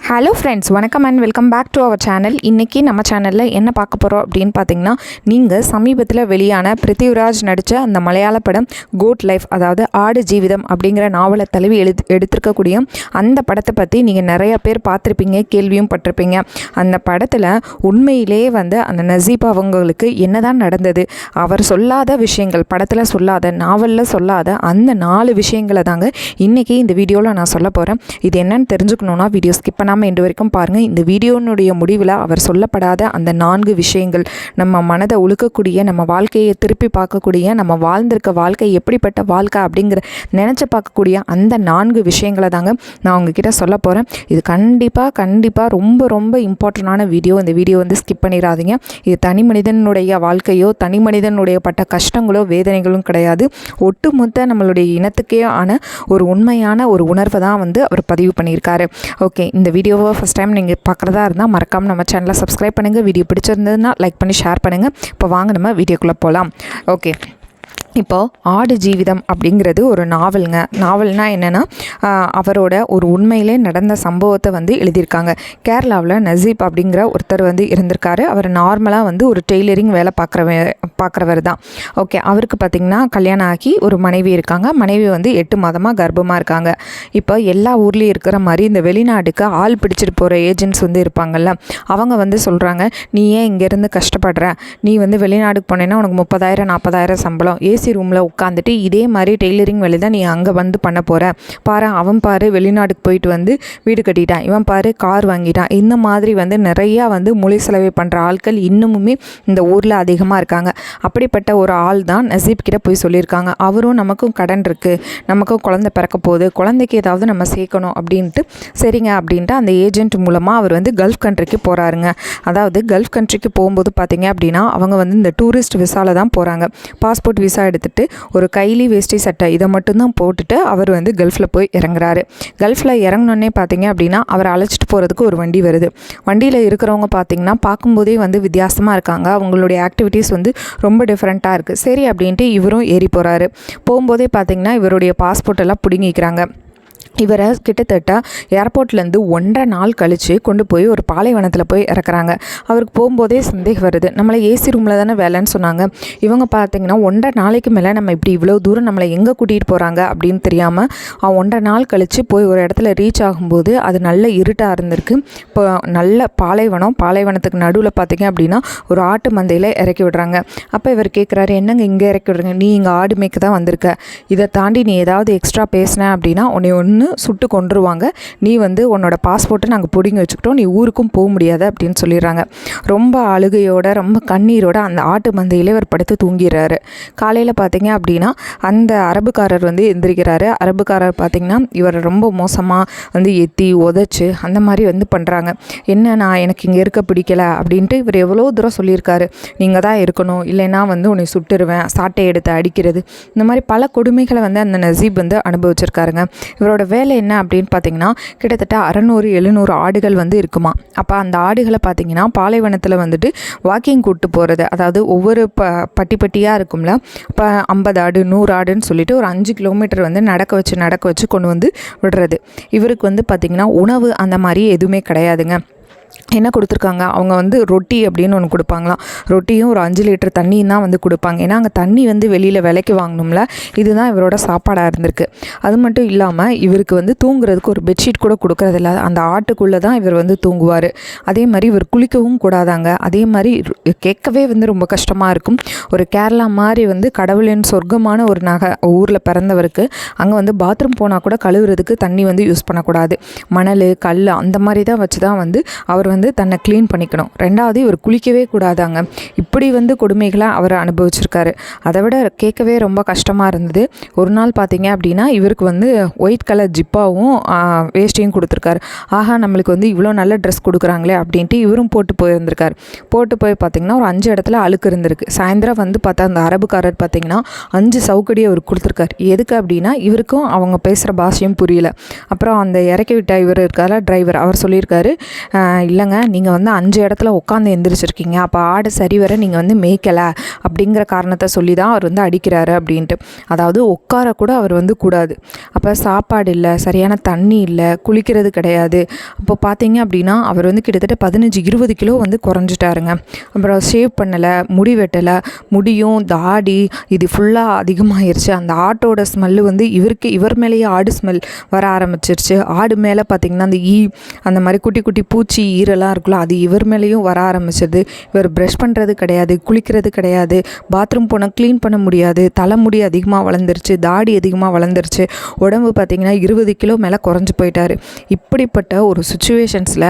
Hello friends வணக்கம் and welcome back to our channel இன்றைக்கி நம்ம சேனலில் என்ன பார்க்க போகிறோம் அப்படின்னு பார்த்தீங்கன்னா நீங்கள் சமீபத்தில் வெளியான பிருத்திவிராஜ் நடித்த அந்த மலையாள படம் கோட் லைஃப் அதாவது ஆடு ஜீவிதம் அப்படிங்கிற நாவலை தழுவி எழு எடுத்திருக்கக்கூடிய அந்த படத்தை பற்றி நீங்கள் நிறையா பேர் பார்த்துருப்பீங்க கேள்வியும் பட்டிருப்பீங்க. அந்த படத்தில் உண்மையிலேயே வந்து அந்த நசீப் அவங்களுக்கு என்னதான் நடந்தது அவர் சொல்லாத விஷயங்கள் படத்தில் சொல்லாத நாவலில் சொல்லாத அந்த நாலு விஷயங்களை தாங்க இன்றைக்கி இந்த வீடியோவில் நான் சொல்ல போகிறேன் இது என்னன்னு தெரிஞ்சுக்கணுன்னா வீடியோ ஸ்கிப் பண்ணாமல் இன்று வரைக்கும் பாருங்கள் இந்த வீடியோனுடைய முடிவில் அவர் சொல்லப்படாத அந்த நான்கு விஷயங்கள் நம்ம மனதை உழுக்கக்கூடிய நம்ம வாழ்க்கையை திருப்பி பார்க்கக்கூடிய நம்ம வாழ்ந்திருக்க வாழ்க்கை எப்படிப்பட்ட வாழ்க்கை அப்படிங்கிற நினச்சி பார்க்கக்கூடிய அந்த நான்கு விஷயங்களை தாங்க நான் உங்ககிட்ட சொல்ல போகிறேன் இது கண்டிப்பாக கண்டிப்பாக ரொம்ப ரொம்ப இம்பார்ட்டண்டான வீடியோ. இந்த வீடியோ வந்து ஸ்கிப் பண்ணிடாதீங்க. இது தனி மனிதனுடைய வாழ்க்கையோ தனி மனிதனுடைய பட்ட கஷ்டங்களோ வேதனைகளும் கிடையாது. ஒட்டுமொத்த நம்மளுடைய இனத்துக்கே ஆன ஒரு உண்மையான ஒரு உணர்வை தான் வந்து அவர் பதிவு பண்ணியிருக்காரு. ஓகே இந்த வீடியோவை ஃபஸ்ட் டைம் நீங்கள் பார்க்குறதா இருந்தால் மறக்காமல் நம்ம சேனலை சப்ஸ்கிரைப் பண்ணுங்கள் வீடியோ பிடிச்சிருந்ததுன்னா லைக் பண்ணி ஷேர் பண்ணுங்கள் இப்போ வாங்க நம்ம வீடியோக்குள்ளே போகலாம் ஓகே இப்போது ஆடு ஜீவிதம் அப்படிங்கிறது ஒரு நாவலுங்க. நாவல்னால் என்னென்னா அவரோட ஒரு உண்மையிலே நடந்த சம்பவத்தை வந்து எழுதியிருக்காங்க. கேரளாவில் நசீப் அப்படிங்கிற ஒருத்தர் வந்து இருந்திருக்காரு. அவர் நார்மலாக வந்து ஒரு டெய்லரிங் வேலை பார்க்குறவ பார்க்குறவர் தான். ஓகே அவருக்கு பார்த்திங்கன்னா கல்யாணம் ஆகி ஒரு மனைவி இருக்காங்க. மனைவி வந்து எட்டு மாதமாக கர்ப்பமாக இருக்காங்க. இப்போ எல்லா ஊர்லேயும் இருக்கிற மாதிரி இந்த வெளிநாட்டுக்கு ஆள் பிடிச்சிட்டு போகிற ஏஜென்ட்ஸ் வந்து இருப்பாங்கல்ல அவங்க வந்து சொல்கிறாங்க நீ ஏன் இங்கேருந்து கஷ்டப்படுற? நீ வந்து வெளிநாடுக்கு போனேன்னா உனக்கு முப்பதாயிரம் நாற்பதாயிரம் சம்பளம். ஏசி ரூமில் உட்காந்துட்டு இதே மாதிரி டெய்லரிங் வேலை தான் நீ அங்கே வந்து பண்ண போகிற பாரு அவன் பாரு வெளிநாட்டுக்கு போயிட்டு வந்து வீடு கட்டிட்டான். இவன் பாரு கார் வாங்கிட்டான். இந்த மாதிரி வந்து நிறையா வந்து மொழி செலவை பண்ணுற ஆட்கள் இன்னமுமே இந்த ஊரில் அதிகமாக இருக்காங்க. அப்படிப்பட்ட ஒரு ஆள் தான் நசீப் கிட்ட போய் சொல்லியிருக்காங்க. அவரும் நமக்கும் கடன் இருக்குது நமக்கும் குழந்தை பிறக்க போகுது. குழந்தைக்கு ஏதாவது நம்ம சேர்க்கணும் அப்படின்ட்டு சரிங்க அப்படின்ட்டு அந்த ஏஜென்ட் மூலமாக அவர் வந்து கல்ஃப் கண்ட்ரிக்கு போகிறாருங்க அதாவது கல்ஃப் கண்ட்ரிக்கு போகும்போது பார்த்தீங்க அப்படின்னா அவங்க வந்து இந்த டூரிஸ்ட் விசாவில் தான் போகிறாங்க பாஸ்போர்ட் விசா எடுத்துகிட்டு ஒரு கைலி வேஷ்டி சட்டை இதை மட்டும்தான் போட்டுட்டு அவர் வந்து கல்ஃபில் போய் இறங்குறாரு. கல்ஃபில் இறங்கினோடனே பார்த்தீங்க அப்படின்னா அவரை அழைச்சிட்டு போகிறதுக்கு ஒரு வண்டி வருது. வண்டியில் இருக்கிறவங்க பார்த்தீங்கன்னா பார்க்கும்போதே வந்து வித்தியாசமாக இருக்காங்க. அவங்களுடைய ஆக்டிவிட்டீஸ் வந்து ரொம்ப டிஃப்ரெண்ட்டாக இருக்குது சரி அப்படின்ட்டு இவரும் ஏறி போகிறாரு போகும்போதே பார்த்தீங்கன்னா இவருடைய பாஸ்போர்ட் எல்லாம் பிடுங்கிக்கிறாங்க. இவரை கிட்டத்தட்ட ஏர்போர்ட்லேருந்து ஒன்றரை நாள் கழித்து கொண்டு போய் ஒரு பாலைவனத்தில் போய் இறக்குறாங்க. அவருக்கு போகும்போதே சந்தேகம் வருது. நம்மளை ஏசி ரூமில் தானே வேலைன்னு சொன்னாங்க. இவங்க பார்த்தீங்கன்னா ஒன்றரை நாளைக்கு மேலே நம்ம இப்படி இவ்வளோ தூரம் நம்மளை எங்கே கூட்டிகிட்டு போகிறாங்க அப்படின்னு தெரியாமல் அவன் ஒன்றரை நாள் கழித்து போய் ஒரு இடத்துல ரீச் ஆகும்போது அது நல்ல இருட்டாக இருந்திருக்கு. இப்போ நல்ல பாலைவனம் பாலைவனத்துக்கு நடுவில் பார்த்தீங்க அப்படின்னா ஒரு ஆட்டு மந்தையில் இறக்கி விடுறாங்க. அப்போ இவர் கேட்குறாரு என்னங்க இங்கே இறக்கி விடுறீங்க? நீ இங்கே ஆடு மேய்க்க தான் வந்திருக்க. இதை தாண்டி நீ ஏதாவது எக்ஸ்ட்ரா பேசின அப்படின்னா உன்னை ஒன்று சுட்டு கொண்டுருவாங்க நீ வந்து உன்னோட பாஸ்போர்ட்டை நாங்கள் பிடிங்கி வச்சுக்கிட்டோம். நீ ஊருக்கும் போக முடியாது அப்படின்னு சொல்லிடுறாங்க. ரொம்ப அழுகையோட ரொம்ப கண்ணீரோட அந்த ஆட்டு மந்தையிலே இவர் படுத்து தூங்கிடுறாரு. காலையில் பார்த்தீங்க அப்படின்னா அந்த அரபுக்காரர் வந்து எந்திரிக்கிறாரு. அரபுக்காரர் பார்த்தீங்கன்னா இவர் ரொம்ப மோசமாக வந்து எத்தி உதச்சி அந்த மாதிரி வந்து பண்ணுறாங்க என்ன நான் எனக்கு இங்கே இருக்க பிடிக்கல அப்படின்ட்டு இவர் எவ்வளோ தூரம் சொல்லியிருக்காரு. நீங்கள் தான் இருக்கணும். இல்லைன்னா வந்து உன்னை சுட்டுருவேன். சாட்டை எடுத்து அடிக்கிறது. இந்த மாதிரி பல கொடுமைகளை வந்து அந்த நசீப் வந்து அனுபவிச்சிருக்காருங்க. இவரோட வேலை என்ன அப்படின்னு பார்த்தீங்கன்னா கிட்டத்தட்ட அறநூறு எழுநூறு ஆடுகள் வந்து இருக்குமா? அப்போ அந்த ஆடுகளை பார்த்தீங்கன்னா பாலைவனத்தில் வந்துட்டு வாக்கிங் கூட்டு போகிறது அதாவது ஒவ்வொரு ப பட்டி பட்டியாக இருக்கும்ல இப்போ ஐம்பது ஆடு நூறு ஆடுன்னு சொல்லிட்டு ஒரு அஞ்சு கிலோமீட்டர் வந்து நடக்க வச்சு நடக்க வச்சு கொண்டு வந்து விடுறது. இவருக்கு வந்து பார்த்திங்கன்னா உணவு அந்த மாதிரி எதுவுமே கிடையாதுங்க. என்ன கொடுத்துருக்காங்க? அவங்க வந்து ரொட்டி அப்படின்னு ஒன்று கொடுப்பாங்களாம். ரொட்டியும் ஒரு அஞ்சு லிட்டர் தண்ணியும் தான் வந்து கொடுப்பாங்க. ஏன்னா அங்கே தண்ணி வந்து வெளியில் விலைக்கு வாங்கணும்ல. இதுதான் இவரோட சாப்பாடாக இருந்திருக்கு. அது மட்டும் இல்லாமல் இவருக்கு வந்து தூங்குறதுக்கு ஒரு பெட்ஷீட் கூட கொடுக்கறதில்ல. அந்த ஆட்டுக்குள்ளே தான் இவர் வந்து தூங்குவார். அதே மாதிரி இவர் குளிக்கவும் கூடாதாங்க. அதே மாதிரி கேட்கவே வந்து ரொம்ப கஷ்டமாக இருக்கும். ஒரு கேரளா மாதிரி வந்து கடவுளின் சொர்க்கமான ஒரு நகை ஊரில் பிறந்தவருக்கு அங்கே வந்து பாத்ரூம் போனால் கூட கழுவுறதுக்கு தண்ணி வந்து யூஸ் பண்ணக்கூடாது. மணல் கல் அந்த மாதிரி தான் வச்சு தான் வந்து அவர் வந்து தன்னை க்ளீன் பண்ணிக்கணும். ரெண்டாவது இவர் குளிக்கவே கூடாதாங்க. இப்படி வந்து கொடுமைகளை அவர் அனுபவிச்சிருக்காரு. அதை விட கேட்கவே ரொம்ப கஷ்டமாக இருந்தது. ஒரு நாள் பார்த்தீங்க அப்படின்னா இவருக்கு வந்து ஒயிட் கலர் ஜிப்பாவும் வேஷ்டியும் கொடுத்துருக்காரு. ஆஹா நம்மளுக்கு வந்து இவ்வளோ நல்ல ட்ரெஸ் கொடுக்குறாங்களே அப்படின்ட்டு இவரும் போட்டு போயிருந்திருக்கார். போட்டு போய் பார்த்தீங்கன்னா ஒரு அஞ்சு இடத்துல அழுக்கு இருந்திருக்கு. சாயந்தரம் வந்து பார்த்தா அந்த அரபுக்காரர் பார்த்தீங்கன்னா அஞ்சு சவுக்கடியை அவர் கொடுத்துருக்காரு. எதுக்கு அப்படின்னா இவருக்கும் அவங்க பேசுகிற பாஷையும் புரியல. அப்புறம் அந்த இறக்கி விட்ட இவர் இருக்கார டிரைவர் அவர் சொல்லியிருக்காரு இல்லைங்க நீங்கள் வந்து அஞ்சு இடத்துல உட்காந்து எந்திரிச்சிருக்கீங்க. அப்போ ஆடு சரிவர நீங்கள் வந்து மேய்க்கலை அப்படிங்கிற காரணத்தை சொல்லி தான் அவர் வந்து அடிக்கிறாரு அப்படின்ட்டு. அதாவது உட்கார கூட அவர் வந்து கூடாது. அப்போ சாப்பாடு இல்லை சரியான தண்ணி இல்லை குளிக்கிறது கிடையாது. அப்போ பார்த்தீங்க அப்படின்னா அவர் வந்து கிட்டத்தட்ட பதினஞ்சு இருபது கிலோ வந்து குறைஞ்சிட்டாருங்க. அப்புறம் ஷேவ் பண்ணலை முடி வெட்டலை முடியும் தாடி இது ஃபுல்லாக அதிகமாகிருச்சு அந்த ஆட்டோட ஸ்மெல்லு வந்து இவருக்கு இவர் மேலேயே ஆடு ஸ்மெல் வர ஆரம்பிச்சிருச்சு. ஆடு மேலே பார்த்திங்கன்னா அந்த ஈ அந்த மாதிரி குட்டி குட்டி பூச்சி எல்லாம் இருக்குல்ல அது இவர் மேலேயும் வர ஆரம்பிச்சது. இவர் ப்ரஷ் பண்ணுறது கிடையாது குளிக்கிறது கிடையாது பாத்ரூம் போனால் க்ளீன் பண்ண முடியாது தலைமுடி அதிகமாக வளர்ந்துருச்சு தாடி அதிகமாக வளர்ந்துருச்சு. உடம்பு பார்த்திங்கன்னா இருபது கிலோ மேலே குறைஞ்சி போயிட்டார். இப்படிப்பட்ட ஒரு சுச்சுவேஷன்ஸில்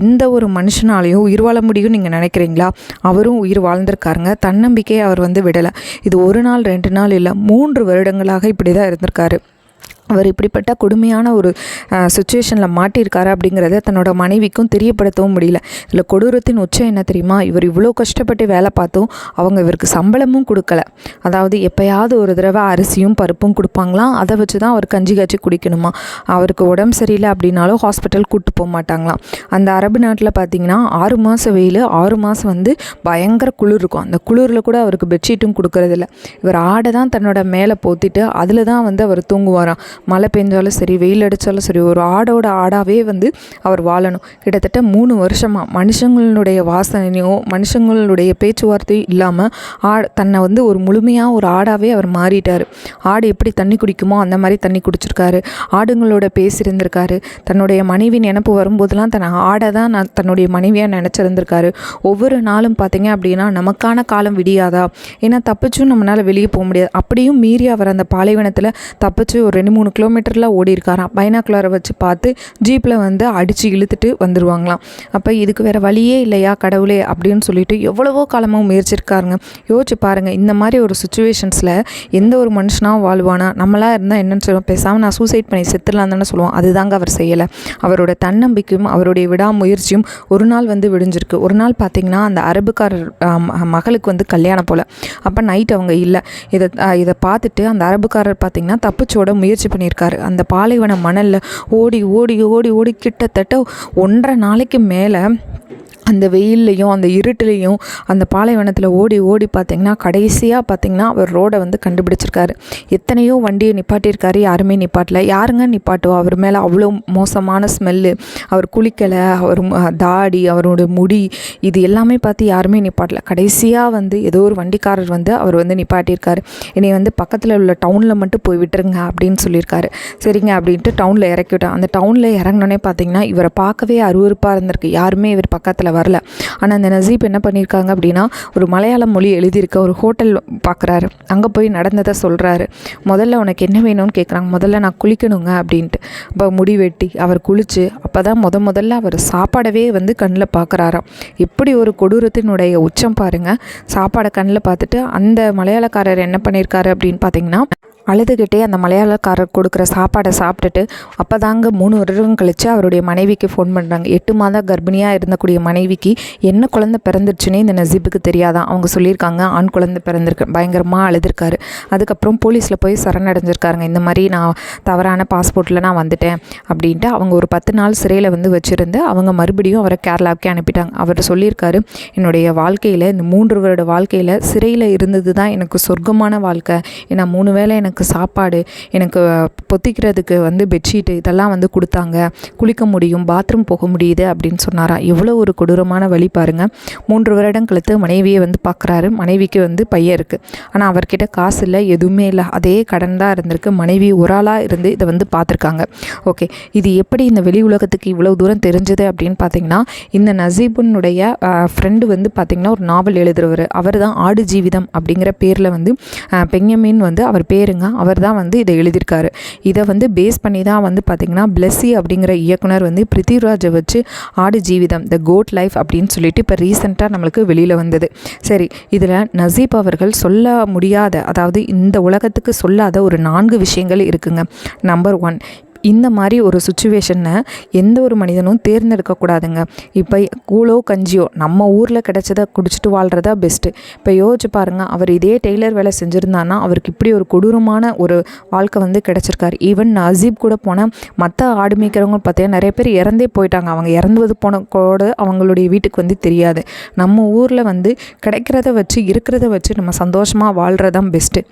எந்த ஒரு மனுஷனாலையும் உயிர் வாழ முடியும்னு நீங்கள் நினைக்கிறீங்களா? அவரும் உயிர் வாழ்ந்திருக்காருங்க. தன்னம்பிக்கையை அவர் வந்து விடலை. இது ஒரு நாள் ரெண்டு நாள் இல்லை மூன்று வருடங்களாக இப்படி தான் இருந்திருக்காரு. அவர் இப்படிப்பட்ட கொடுமையான ஒரு சுச்சுவேஷனில் மாட்டியிருக்காரு அப்படிங்கிறத தன்னோட மனைவிக்கும் தெரியப்படுத்தவும் முடியல. இதில் கொடூரத்தின் உச்சம் என்ன தெரியுமா? இவர் இவ்வளோ கஷ்டப்பட்டு வேலை பார்த்தும் அவங்க இவருக்கு சம்பளமும் கொடுக்கல. அதாவது எப்போயாவது ஒரு தடவை அரிசியும் பருப்பும் கொடுப்பாங்களாம் அதை வச்சு தான் அவர் கஞ்சி காய்ச்சி குடிக்கணுமா? அவருக்கு உடம்பு சரியில்லை அப்படின்னாலும் ஹாஸ்பிட்டல் கூப்பிட்டு போக மாட்டாங்களாம் அந்த அரபு நாட்டில் பார்த்தீங்கன்னா ஆறு மாதம் வெயில் ஆறு மாதம் வந்து பயங்கர குளிர் இருக்கும். அந்த குளிரில் கூட அவருக்கு பெட்ஷீட்டும் கொடுக்கறதில்ல. இவர் ஆடை தான் தன்னோட மேலே போத்திட்டு அதில் தான் வந்து அவர் தூங்குவாராம். மழை பெஞ்சாலும் சரி வெயில் அடித்தாலும் சரி ஒரு ஆடோட ஆடாகவே வந்து அவர் வாழணும். கிட்டத்தட்ட மூணு வருஷமாக மனுஷங்களுடைய வாசனையோ மனுஷங்களுடைய பேச்சுவார்த்தையும் இல்லாமல் ஆ தன்னை வந்து ஒரு முழுமையாக ஒரு ஆடாகவே அவர் மாறிட்டார். ஆடு எப்படி தண்ணி குடிக்குமோ அந்த மாதிரி தண்ணி குடிச்சிருக்காரு. ஆடுங்களோட பேசியிருந்திருக்காரு. தன்னுடைய மனைவி நினப்பு வரும்போதெல்லாம் தன் ஆடை தான் நான் தன்னுடைய மனைவியாக நினச்சிருந்திருக்காரு. ஒவ்வொரு நாளும் பார்த்தீங்க அப்படின்னா நமக்கான காலம் விடியாதா? ஏன்னா தப்பிச்சும் நம்மளால் வெளியே போக முடியாது. அப்படியும் மீறி அவர் அந்த பாலைவனத்தில் தப்பிச்சு ஒரு ரெண்டு மூணு கிலோமீட்டரில் ஓடி இருக்காராம் பைனாக்குலரை வச்சு பார்த்து ஜீப்பில் வந்து அடித்து இழுத்துட்டு வந்துடுவாங்களாம் அப்போ இதுக்கு வேறு வழியே இல்லையா கடவுளே அப்படின்னு சொல்லிட்டு எவ்வளவோ காலமாக முயற்சிருக்காருங்க. யோசிச்சு பாருங்கள் இந்த மாதிரி ஒரு சுச்சுவேஷன்ஸில் எந்த ஒரு மனுஷனாக வாழ்வானா? நம்மளாக இருந்தால் என்னென்னு சொல்லுவோம். பேசாமல் நான் சூசைட் பண்ணி செத்துடலாம் தானே சொல்லுவோம். அதுதாங்க அவர் செய்யலை. அவரோட தன்னம்பிக்கையும் அவருடைய விடாமுயற்சியும் ஒரு நாள் வந்து விடிஞ்சிருக்கு. ஒரு நாள் பார்த்திங்கன்னா அந்த அரபுக்காரர் மகளுக்கு வந்து கல்யாணம் போல். அப்போ நைட் அவங்க இல்லை. இதை இதை பார்த்துட்டு அந்த அரபுக்காரர் பார்த்திங்கன்னா தப்பிச்சோட முயற்சி பண்ணியிருக்காரு. அந்த பாலைவன மணலில் ஓடி ஓடி ஓடி ஓடி கிட்டத்தட்ட ஒன்றரை நாளைக்கு மேலே அந்த வெயில்லையும் அந்த இருட்டுலேயும் அந்த பாலைவனத்தில் ஓடி ஓடி பார்த்திங்கன்னா கடைசியாக பார்த்திங்கன்னா அவர் ரோடை வந்து கண்டுபிடிச்சிருக்காரு. எத்தனையோ வண்டியை நிப்பாட்டியிருக்காரு யாருமே நிப்பாட்டல. யாருங்க நிப்பாட்டுவா? அவர் மேலே அவ்வளோ மோசமான ஸ்மெல்லு. அவர் குளிக்கலை அவர் தாடி அவரோட முடி இது எல்லாமே பார்த்து யாருமே நிப்பாட்டல. கடைசியாக வந்து ஏதோ ஒரு வண்டிக்காரர் வந்து அவர் வந்து நிப்பாட்டியிருக்காரு. என்னை வந்து பக்கத்தில் உள்ள டவுனில் மட்டும் போய் விட்டுருங்க அப்படின்னு சொல்லியிருக்காரு. சரிங்க அப்படின்ட்டு டவுனில் இறக்கி விட்டேன் அந்த டவுனில் இறங்கினோடனே பார்த்தீங்கன்னா இவரை பார்க்கவே அருவறுப்பாக இருந்திருக்கு. யாருமே இவர் பக்கத்தில் வரல. ஆனால் அந்த நசீப் என்ன பண்ணியிருக்காங்க அப்படின்னா ஒரு மலையாள மொழி எழுதியிருக்க ஒரு ஹோட்டல் பார்க்குறாரு அங்கே போய் நடந்ததை சொல்கிறாரு முதல்ல உனக்கு என்ன வேணும்னு கேட்குறாங்க முதல்ல நான் குளிக்கணுங்க அப்படின்ட்டு. இப்போ முடி வெட்டி அவர் குளித்து அப்போ தான் முத முதல்ல அவர் சாப்பாடவே வந்து கண்ணில் பார்க்குறாராம் எப்படி ஒரு கொடூரத்தினுடைய உச்சம் பாருங்கள் சாப்பாடை கண்ணில் பார்த்துட்டு அந்த மலையாளக்காரர் என்ன பண்ணியிருக்காரு அப்படின்னு பார்த்தீங்கன்னா அழுதுகிட்டே அந்த மலையாளக்காரர் கொடுக்குற சாப்பாடை சாப்பிட்டுட்டு அப்போ தாங்க மூணு வருடம் கழித்து அவருடைய மனைவிக்கு ஃபோன் பண்ணுறாங்க எட்டு மாதம் கர்ப்பிணியாக இருந்தக்கூடிய மனைவிக்கு என்ன குழந்தை பிறந்துருச்சுன்னே இந்த நசீபுக்கு தெரியாதான் அவங்க சொல்லியிருக்காங்க ஆண் குழந்தை பிறந்திருக்கு. பயங்கரமாக அழுதுருக்காரு. அதுக்கப்புறம் போலீஸில் போய் சரணடைஞ்சிருக்காருங்க. இந்த மாதிரி நான் தவறான பாஸ்போர்ட்டில் நான் வந்துட்டேன் அப்படின்ட்டு அவங்க ஒரு பத்து நாள் சிறையில் வந்து வச்சுருந்து அவங்க மறுபடியும் அவரை கேரளாவுக்கே அனுப்பிட்டாங்க. அவர் சொல்லியிருக்காரு என்னுடைய வாழ்க்கையில் இந்த மூன்று வருட வாழ்க்கையில் சிறையில் இருந்தது தான் எனக்கு சொர்க்கமான வாழ்க்கை. ஏன்னா மூணு வேளை எனக்கு எனக்கு சாப்பாடு எனக்கு பொத்திக்கிறதுக்கு வந்து பெட்ஷீட்டு இதெல்லாம் வந்து கொடுத்தாங்க. குளிக்க முடியும் பாத்ரூம் போக முடியுது அப்படின்னு சொன்னாரா? எவ்வளோ ஒரு கொடூரமான வழி பாருங்கள் மூன்று வருடம் கழித்து மனைவியை வந்து பார்க்குறாரு. மனைவிக்கு வந்து பையன் இருக்குது ஆனால் அவர்கிட்ட காசு இல்லை எதுவுமே இல்லை. அதே கடன் தான் இருந்திருக்கு. மனைவி ஒரு ஆளாக இருந்து இதை வந்து பார்த்துருக்காங்க. ஓகே. இது எப்படி இந்த வெளி உலகத்துக்கு இவ்வளோ தூரம் தெரிஞ்சது அப்படின்னு பார்த்தீங்கன்னா இந்த நசீபுனுடைய ஃப்ரெண்டு வந்து பார்த்திங்கன்னா ஒரு நாவல் எழுதுகிறவர் அவர் தான் ஆடு ஜீவிதம் அப்படிங்கிற பேரில் வந்து பெங்கமீன் வந்து அவர் பேருங்க அவர் தான் வந்து இதை எழுதியிருக்காரு. இதை வந்து பேஸ் பண்ணி தான் வந்து பார்த்திங்கன்னா பிளஸ்ஸி அப்படிங்கிற இயக்குனர் வந்து பிருத்திவிராஜை வச்சு ஆடு ஜீவிதம் த கோட் லைஃப் அப்படின்னு சொல்லிட்டு இப்போ ரீசெண்டாக நம்மளுக்கு வெளியில் வந்தது. சரி இதில் நசீப் அவர்கள் சொல்ல முடியாத அதாவது இந்த உலகத்துக்கு சொல்லாத ஒரு நான்கு விஷயங்கள் இருக்குங்க. நம்பர் ஒன் இந்த மாதிரி ஒரு சுச்சுவேஷனை எந்த ஒரு மனிதனும் தேர்ந்தெடுக்கக்கூடாதுங்க. இப்போ கூழோ கஞ்சியோ நம்ம ஊரில் கிடச்சதை குடிச்சிட்டு வாழ்கிறதா பெஸ்ட்டு இப்போ யோசிச்சு பாருங்கள் அவர் இதே டெய்லர் வேலை செஞ்சுருந்தான்னா அவருக்கு இப்படி ஒரு கொடூரமான ஒரு வாழ்க்கை வந்து கிடச்சிருக்காரு. ஈவன் நசீப் கூட போனால் மற்ற ஆடு மேய்க்கிறவங்க பார்த்தீங்கன்னா நிறைய பேர் இறந்தே போயிட்டாங்க. அவங்க இறந்துவது போன கூட அவங்களுடைய வீட்டுக்கு வந்து தெரியாது. நம்ம ஊரில் வந்து கிடைக்கிறத வச்சு இருக்கிறத வச்சு நம்ம சந்தோஷமாக வாழ்கிறதான் பெஸ்ட்டு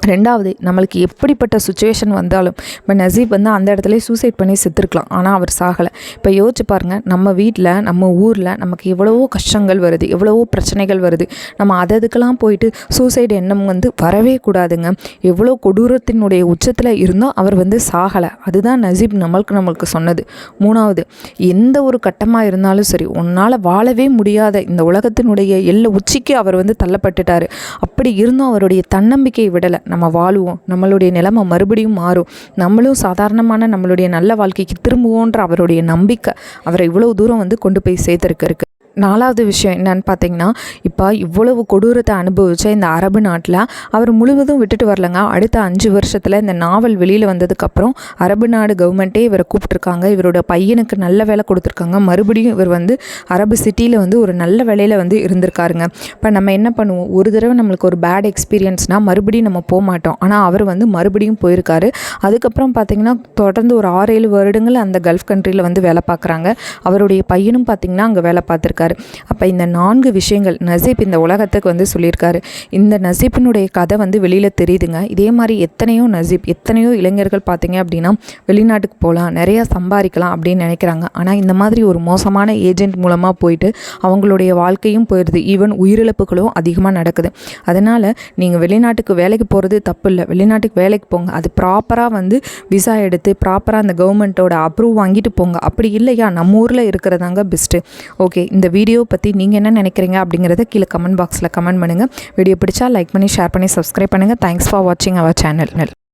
ரெண்டாவது நம்மளுக்கு எப்படிப்பட்ட சுச்சுவேஷன் வந்தாலும் இப்போ நசீப் வந்து அந்த இடத்துல சூசைட் பண்ணி செத்துருக்கலாம். ஆனால் அவர் சாகலை. இப்போ யோசிச்சு பாருங்கள் நம்ம வீட்டில் நம்ம ஊரில் நமக்கு எவ்வளவோ கஷ்டங்கள் வருது எவ்வளவோ பிரச்சனைகள் வருது. நம்ம அது அதுக்கெல்லாம் போயிட்டு சூசைடு எண்ணம் வந்து வரவே கூடாதுங்க. எவ்வளோ கொடூரத்தினுடைய உச்சத்தில் இருந்தோ அவர் வந்து சாகலை. அதுதான் நசீப் நம்மளுக்கு நம்மளுக்கு சொன்னது. மூணாவது எந்த ஒரு கட்டமாக இருந்தாலும் சரி உன்னால் வாழவே முடியாத இந்த உலகத்தினுடைய எல்லை உச்சிக்கு அவர் வந்து தள்ளப்பட்டுட்டார். அப்படி இருந்தும் அவருடைய தன்னம்பிக்கையை விடலை. நம்ம வாழுவோம் நம்மளுடைய நிலைமை மறுபடியும் மாறும். நம்மளும் சாதாரணமான நம்மளுடைய நல்ல வாழ்க்கைக்கு திரும்புவோன்ற அவருடைய நம்பிக்கை அவரை இவ்வளோ தூரம் வந்து கொண்டு போய் சேர்த்துருக்கு நாலாவது விஷயம் என்னன்னு பார்த்தீங்கன்னா இப்போ இவ்வளவு கொடூரத்தை அனுபவித்த இந்த அரபு நாட்டில் அவர் முழுவதும் விட்டுட்டு வரலங்க. அடுத்த அஞ்சு வருஷத்தில் இந்த நாவல் வெளியில் வந்ததுக்கப்புறம் அரபு நாடு கவர்மெண்ட்டே இவரை கூப்பிட்ருக்காங்க இவரோட பையனுக்கு நல்ல வேலை கொடுத்துருக்காங்க. மறுபடியும் இவர் வந்து அரபு சிட்டியில் வந்து ஒரு நல்ல வேலையில் வந்து இருந்திருக்காருங்க. இப்போ நம்ம என்ன பண்ணுவோம்? ஒரு தடவை நம்மளுக்கு ஒரு பேட் எக்ஸ்பீரியன்ஸ்னால் மறுபடியும் நம்ம போக மாட்டோம். ஆனால் அவர் வந்து மறுபடியும் போயிருக்காரு. அதுக்கப்புறம் பார்த்தீங்கன்னா தொடர்ந்து ஒரு ஆறு ஏழு வருடங்கள் அந்த கல்ஃப் கண்ட்ரியில் வந்து வேலை பார்க்குறாங்க. அவருடைய பையனும் பார்த்திங்கன்னா அங்கே வேலை பார்த்துருக்காரு. அப்போ இந்த நான்கு விஷயங்கள் நசீப் இந்த உலகத்துக்கு வந்து சொல்லியிருக்காரு. இந்த நசீப்பினுடைய கதை வந்து வெளியில் தெரியுதுங்க. இதே மாதிரி எத்தனையோ நசீப் எத்தனையோ இளைஞர்கள் பார்த்தீங்க அப்படின்னா வெளிநாட்டுக்கு போகலாம் நிறையா சம்பாதிக்கலாம் அப்படின்னு நினைக்கிறாங்க. ஆனால் இந்த மாதிரி ஒரு மோசமான ஏஜென்ட் மூலமாக போயிட்டு அவங்களுடைய வாழ்க்கையும் போயிடுது ஈவன் உயிரிழப்புகளும் அதிகமாக நடக்குது. அதனால் நீங்கள் வெளிநாட்டுக்கு வேலைக்கு போகிறது தப்பு இல்லை. வெளிநாட்டுக்கு வேலைக்கு போங்க. அது ப்ராப்பராக வந்து விசா எடுத்து ப்ராப்பராக அந்த கவர்மெண்ட்டோட அப்ரூவ் வாங்கிட்டு போங்க. அப்படி இல்லையா? நம்ம ஊரில் இருக்கிறதாங்க பெஸ்ட்டு ஓகே இந்த வீடியோ பற்றி நீங்கள் என்ன நினைக்கிறீங்க அப்படிங்கிறத கீழே கமெண்ட் பாக்ஸில் கமெண்ட் பண்ணுங்கள் வீடியோ பிடிச்சா லைக் பண்ணி ஷேர் பண்ணி சப்ஸ்கிரைப் பண்ணுங்கள் தேங்க்ஸ் ஃபார் வாட்சிங் அவர் சேனல்